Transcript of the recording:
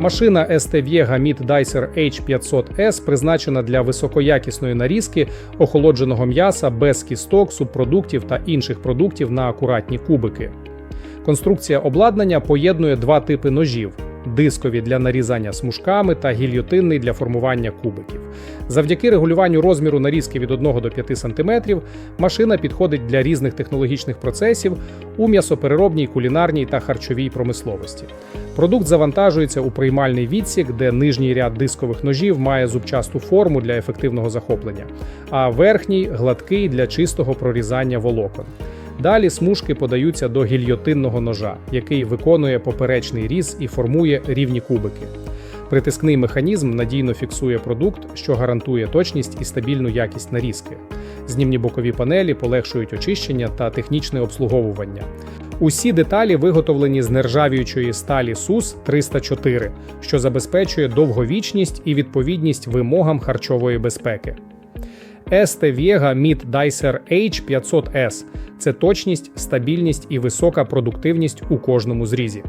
Машина ST Viega Mid Dicer H500S призначена для високоякісної нарізки охолодженого м'яса без кісток, субпродуктів та інших продуктів на акуратні кубики. Конструкція обладнання поєднує два типи ножів: дискові для нарізання смужками та гільйотинний для формування кубиків. Завдяки регулюванню розміру нарізки від 1 до 5 см машина підходить для різних технологічних процесів у м'ясопереробній, кулінарній та харчовій промисловості. Продукт завантажується у приймальний відсік, де нижній ряд дискових ножів має зубчасту форму для ефективного захоплення, а верхній гладкий для чистого прорізання волокон. Далі смужки подаються до гільйотинного ножа, який виконує поперечний різ і формує рівні кубики. Притискний механізм надійно фіксує продукт, що гарантує точність і стабільну якість нарізки. Знімні бокові панелі полегшують очищення та технічне обслуговування. Усі деталі виготовлені з нержавіючої сталі СУС 304, що забезпечує довговічність і відповідність вимогам харчової безпеки. ST Vega Mid Dicer H500S – це точність, стабільність і висока продуктивність у кожному зрізі.